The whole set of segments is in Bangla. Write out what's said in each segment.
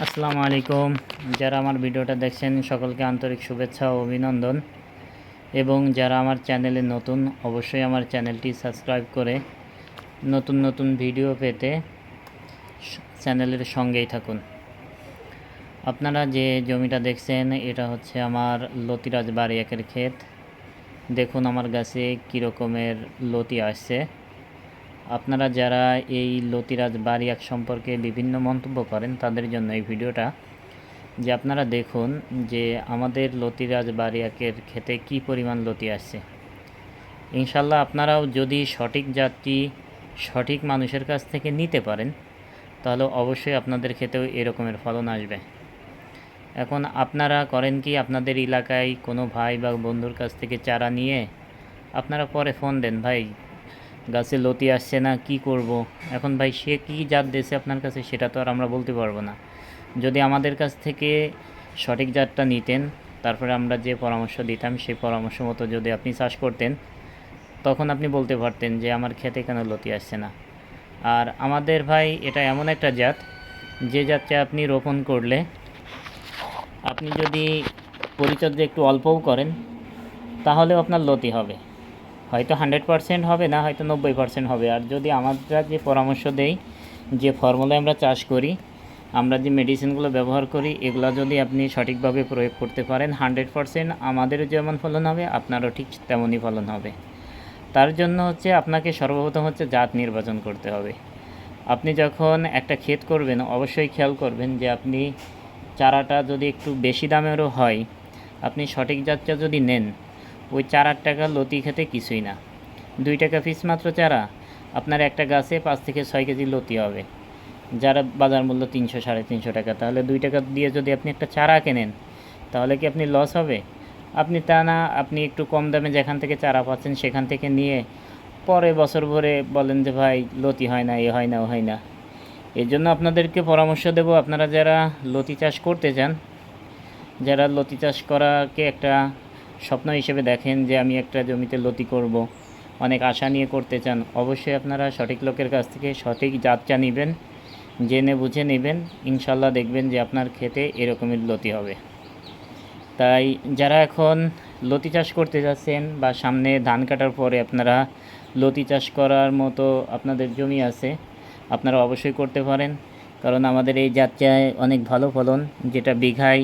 আসসালামু আলাইকুম। যারা আমার ভিডিওটা দেখছেন, সকলকে আন্তরিক শুভেচ্ছা ও অভিনন্দন। এবং যারা আমার চ্যানেলে নতুন, অবশ্যই আমার চ্যানেলটি সাবস্ক্রাইব করে নতুন নতুন ভিডিও পেতে চ্যানেলের সঙ্গেই থাকুন। আপনারা যে জমিটা দেখছেন, এটা হচ্ছে আমার লতিরাজ বাড়ি একের ক্ষেত। দেখুন আমার গাছে কী রকমের লতি আসছে। আপনারা যারা এই লতিরাজ বারিয়াক সম্পর্কে বিভিন্ন মন্তব্য করেন, তাদের জন্য এই ভিডিওটা। যে আপনারা দেখুন যে আমাদের লতিরাজ বারিয়াকের খেতে কি পরিমাণ লতি আসছে। ইনশাল্লাহ আপনারাও যদি সঠিক জাতটি সঠিক মানুষের কাছ থেকে নিতে পারেন, তাহলে অবশ্যই আপনাদের খেতেও এরকমের ফলন আসবে। এখন আপনারা করেন কি, আপনাদের এলাকায় কোনো ভাই বা বন্ধুর কাছ থেকে চারা নিয়ে আপনারা পরে ফোন দেন, ভাই গাছে লতি আসছে না, কি করব? এখন ভাই সে কী জাত দিয়েছে আপনার কাছে সেটা তো আর আমরা বলতে পারব না। যদি আমাদের কাছ থেকে সঠিক জাতটা নিতেন, তারপরে আমরা যে পরামর্শ দিতাম, সেই পরামর্শ মতো যদি আপনি চাষ করতেন, তখন আপনি বলতে পারতেন যে আমার খেতে কেন লতি আসছে না। আর আমাদের ভাই এটা এমন একটা জাত, যে জাতটা আপনি রোপণ করলে, আপনি যদি পরিচর্যা একটু অল্পও করেন, তাহলেও আপনার লতি হবে। হয়তো হান্ড্রেড পারসেন্ট হবে, না হয়তো নব্বই পারসেন্ট হবে। আর যদি আমরা যে পরামর্শ দেই, যে ফর্মুলায় আমরা চাষ করি, আমরা যে মেডিসিনগুলো ব্যবহার করি, এগুলো যদি আপনি সঠিকভাবে প্রয়োগ করতে পারেন হান্ড্রেড পারসেন্ট আমাদেরও যেমন ফলন হবে, আপনারও ঠিক তেমনই ফলন হবে। তার জন্য হচ্ছে আপনাকে সর্বপ্রথম হচ্ছে জাত নির্বাচন করতে হবে। আপনি যখন একটা ক্ষেত করবেন, অবশ্যই খেয়াল করবেন যে আপনি চারাটা যদি একটু বেশি দামেরও হয়, আপনি সঠিক জাতটা যদি নেন ওই চার আট টাকা লতি খেতে কিছুই না। দুই টাকা পিস মাত্র চারা। আপনার একটা গাছে পাঁচ থেকে ছয় কেজি লতি হবে। যারা বাজার মূল্য তিনশো, সাড়ে তিনশো টাকা। তাহলে দুই টাকা দিয়ে যদি আপনি একটা চারা কেনেন, তাহলে কি আপনি লস হবে? আপনি তা না, আপনি একটু কম দামে যেখান থেকে চারা পাচ্ছেন সেখান থেকে নিয়ে পরে বছর ভরে বলেন যে, ভাই, লতি হয় না, এ হয় না, ও হয় না। এর জন্য আপনাদেরকে পরামর্শ দেব, আপনারা যারা লতি চাষ করতে চান, যারা লতি চাষ করাকে একটা স্বপ্ন হিসেবে দেখেন যে আমি একটা জমিতে লতি করব, অনেক আশা নিয়ে করতে চান। অবশ্যই আপনারা সঠিক লোকের কাছ থেকে সঠিক জাতটা নেবেন, জেনে বুঝে নেবেন, ইনশাল্লাহ দেখবেন যে আপনার খেতে এরকমের লতি হবে। তাই যারা এখন লতি চাষ করতে যাচ্ছেন বা সামনে ধান কাটার পরে আপনারা লতি চাষ করার মতো আপনাদের জমি আছে, আপনারা অবশ্যই করতে পারেন। কারণ আমাদের এই যাত্রায় অনেক ভালো ফলন, যেটা বিঘায়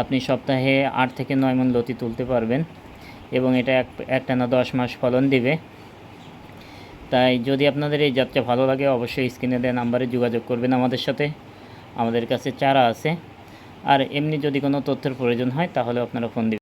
আপনি সপ্তাহে আট থেকে নয় মন লতি তুলতে পারবেন এবং এটা এক একটানা দশ মাস ফলন দিবে। তাই যদি আপনাদের এই যাত্রা ভালো লাগে, অবশ্যই স্ক্রিনে দেওয়া নাম্বারে যোগাযোগ করবেন আমাদের সাথে। আমাদের কাছে চারা আছে। আর এমনি যদি কোনো তথ্যের প্রয়োজন হয়, তাহলে আপনারা ফোন